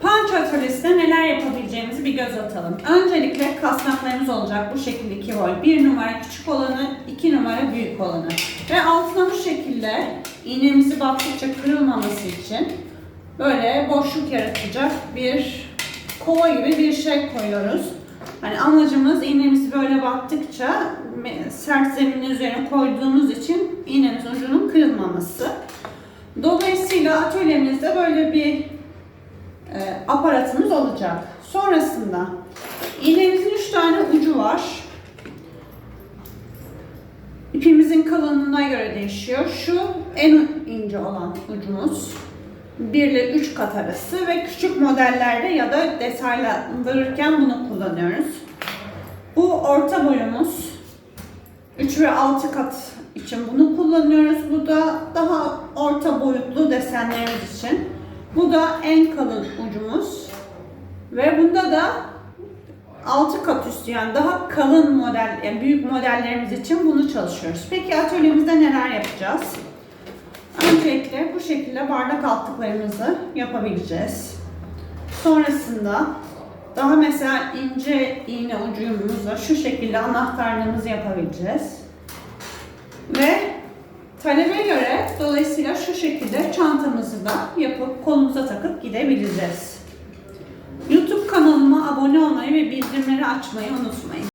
Panço atölyesinde neler yapabileceğimizi bir göz atalım. Öncelikle kasnaklarımız olacak bu şekilde iki boy. Bir numara küçük olanı, iki numara büyük olanı. Ve altına bu şekilde iğnemizi battıkça kırılmaması için böyle boşluk yaratacak bir kova gibi bir şey koyuyoruz. Hani amacımız iğnemizi böyle battıkça sert zeminin üzerine koyduğumuz için iğnemizin ucunun kırılmaması. Dolayısıyla atölyemizde böyle bir aparatımız olacak. Sonrasında iğnemizin 3 tane ucu var. İpimizin kalınlığına göre değişiyor. Şu en ince olan ucumuz. 1 ile 3 kat arası ve küçük modellerde ya da detaylandırırken bunu kullanıyoruz. Bu orta boyumuz. 3 ve 6 kat için bunu kullanıyoruz. Bu da daha orta boyutlu desenlerimiz için. Bu da en kalın ucumuz. Ve bunda da 6 kat üstü yani daha kalın model, yani büyük modellerimiz için bunu çalışıyoruz. Peki atölyemizde neler yapacağız? Öncelikle bu şekilde bardak altlıklarımızı yapabileceğiz. Sonrasında daha mesela ince iğne ucumuzla şu şekilde anahtarlığımızı yapabileceğiz. Ve talebe göre şu şekilde çantamızı da yapıp kolumuza takıp gidebileceğiz. YouTube kanalıma abone olmayı ve bildirimleri açmayı unutmayın.